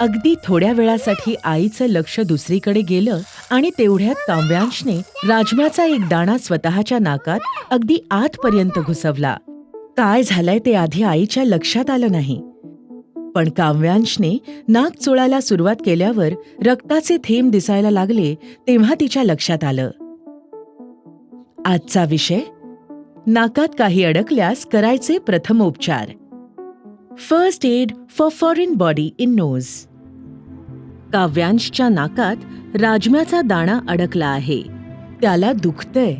अगदी थोड्या वेळासाठी आईचं लक्ष दुसरीकडे गेलं आणि तेवढ्यात काव्यांशने राजम्याचा एक दाणा स्वतःच्या नाकात अगदी आतपर्यंत घुसवला. काय झालंय ते आधी आईच्या लक्षात आलं नाही. पण काव्यांशने नाक चोळायला सुरुवात केल्यावर रक्ताचे थेंब दिसायला लागले तेव्हा तिच्या लक्षात आलं. आजचा विषय? नाकात काही अडकल्यास करायचे प्रथमोपचार. First aid for foreign body in nose काव्यांशच्या नाकात राजम्याचा दाणा अडकला आहे. त्याला दुखतंय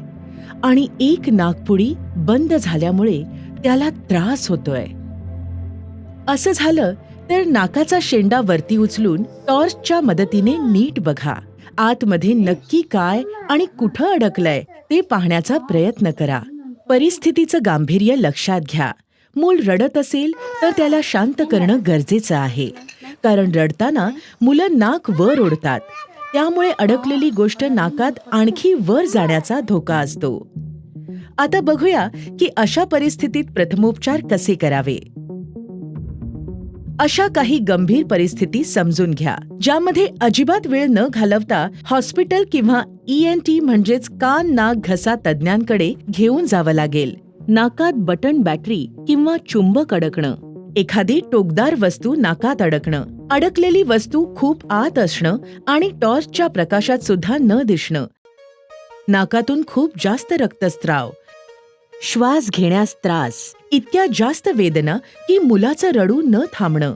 आणि एक नाकपुडी बंद झाल्यामुळे त्याला त्रास होतोय. असं झालं तर नाकाचा शेंडा वरती उचलून टॉर्चच्या मदतीने नीट बघा. आतमध्ये नक्की काय आणि कुठं अडकलंय ते पाहण्याचा प्रयत्न करा. परिस्थितीचं गांभीर्य लक्षात घ्या. मूल रडत असेल तर त्याला शांत करणं गरजेचं आहे. कारण रडताना मुलं नाक वर ओढतात. त्यामुळे अडकलेली गोष्ट नाकात आणखी वर जाण्याचा धोका असतो. आता बघूया की अशा परिस्थितीत प्रथमोपचार कसे करावे. अशा काही गंभीर परिस्थिती समजून घ्या ज्यामध्ये अजिबात वेळ न घालवता हॉस्पिटल किंवा ई एन टी म्हणजेच कान नाक घसा तज्ज्ञांकडे घेऊन जावं लागेल. नाकात बटन बॅटरी किंवा चुंबक अडकणं. एखादी टोकदार वस्तू नाकात अडकणं अडकलेली वस्तू खूप आत असणं आणि टॉर्चच्या प्रकाशात सुद्धा न दिसणं. नाकातून खूप जास्त रक्तस्त्राव. श्वास घेण्यास त्रास इतक्या जास्त वेदना की मुलाचं रडू न थांबणं.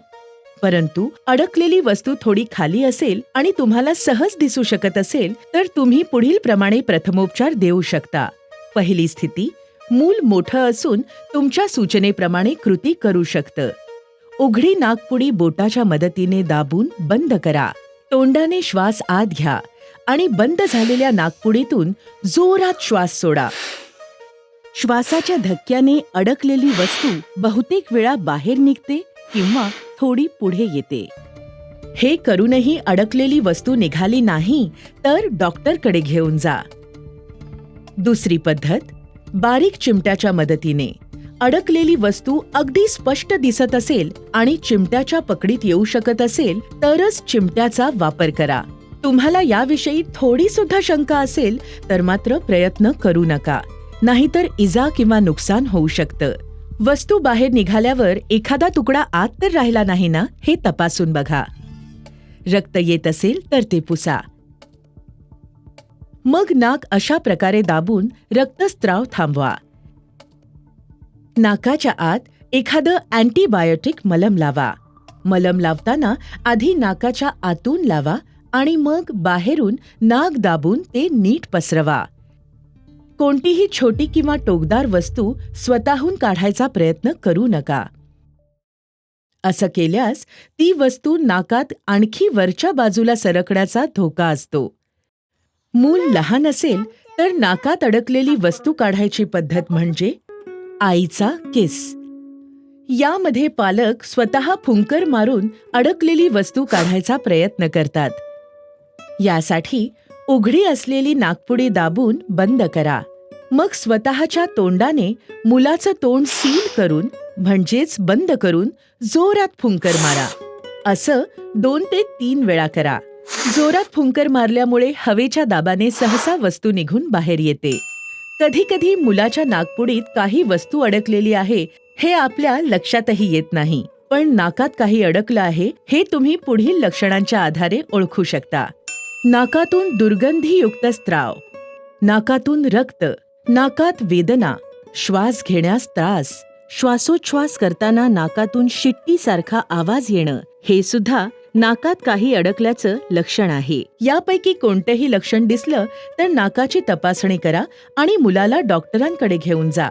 परंतु अडकलेली वस्तू थोडी खाली असेल आणि तुम्हाला सहज दिसू शकत असेल तर तुम्ही पुढील प्रमाणे प्रथमोपचार देऊ शकता. पहिली स्थिती मूल मोठं असून तुमच्या सूचनेप्रमाणे कृती करू शकतं. उघडी नागपुडी बोटाच्या मदतीने दाबून बंद करा. तोंडाने श्वास आत घ्या आणि बंद झालेल्या नागपुडीतून जोरात श्वास सोडा. श्वासाच्या धक्क्याने अडकलेली वस्तू बहुतेक वेळा बाहेर निघते किंवा थोडी पुढे येते. हे करूनही अडकलेली वस्तू निघाली नाही तर डॉक्टरकडे घेऊन जा. दुसरी पद्धत बारीक चिमट्याच्या मदतीने. अडकलेली वस्तू अगदी स्पष्ट दिसत असेल आणि चिमट्याच्या पकडीत येऊ शकत असेल तरच चिमट्याचा वापर करा. तुम्हाला याविषयी थोडी सुद्धा शंका असेल तर मात्र प्रयत्न करू नका. नाहीतर इजा किंवा नुकसान होऊ शकतं. वस्तू बाहेर निघाल्यावर एखादा तुकडा आत तर राहिला नाही ना हे तपासून बघा. रक्त येत असेल तर ते पुसा. मग नाक अशा प्रकारे दाबून रक्तस्त्राव थांबवा. नाकाच्या आत एखादं अँटीबायोटिक मलम लावा. मलम लावताना आधी नाकाच्या आतून लावा आणि मग बाहेरून नाक दाबून ते नीट पसरवा. कोणतीही छोटी किंवा टोकदार वस्तू स्वतःहून काढायचा प्रयत्न करू नका. असं केल्यास ती वस्तू नाकात आणखी वरच्या बाजूला सरकण्याचा धोका असतो. मूल लहान असेल तर नाकात अडकलेली वस्तू काढायची पद्धत म्हणजे आईचा किस. यामध्ये पालक स्वतः फुंकर मारून अडकलेली वस्तू काढायचा प्रयत्न करतात. यासाठी उघडी असलेली नागपुडी दाबून बंद करा. मग स्वतःच्या तोंडाने मुलाचं तोंड सील करून म्हणजेच बंद करून जोरात फुंकर मारा. असं दोन ते तीन वेळा करा. जोरात फुंकर मारल्यामुळे हवेच्या दाबाने सहसा वस्तू निघून बाहेर येते. कधी कधी मुलाच्या नागपुडीत काही वस्तू अडकलेली आहे हे आपल्या लक्षातही येत नाही. पण नाकात काही अडकलं आहे हे तुम्ही पुढील लक्षणांच्या आधारे ओळखू शकता. नाकातून दुर्गंधीयुक्त स्त्राव. नाकातून रक्त. नाकात वेदना. श्वास घेण्यास त्रास. श्वासोच्छ्वास करताना नाकातून शिट्टीसारखा आवाज येणं. हे सुद्धा नाकात काही अडकल्याचं लक्षण आहे. यापैकी कोणतेही लक्षण दिसलं तर नाकाची तपासणी करा आणि मुलाला डॉक्टरांकडे घेऊन जा.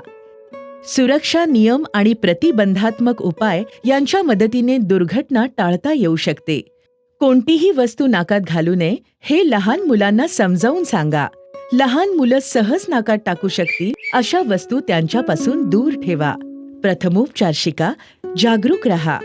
सुरक्षा नियम आणि प्रतिबंधात्मक उपाय यांच्या मदतीने दुर्घटना टाळता येऊ शकते. कोणतीही वस्तू नाकात घालू नये हे लहान मुलांना समजावून सांगा. लहान मुलं सहज नाकात टाकू शकतील अशा वस्तू त्यांच्यापासून दूर ठेवा. प्रथमोपचार शिका जागरूक रहा.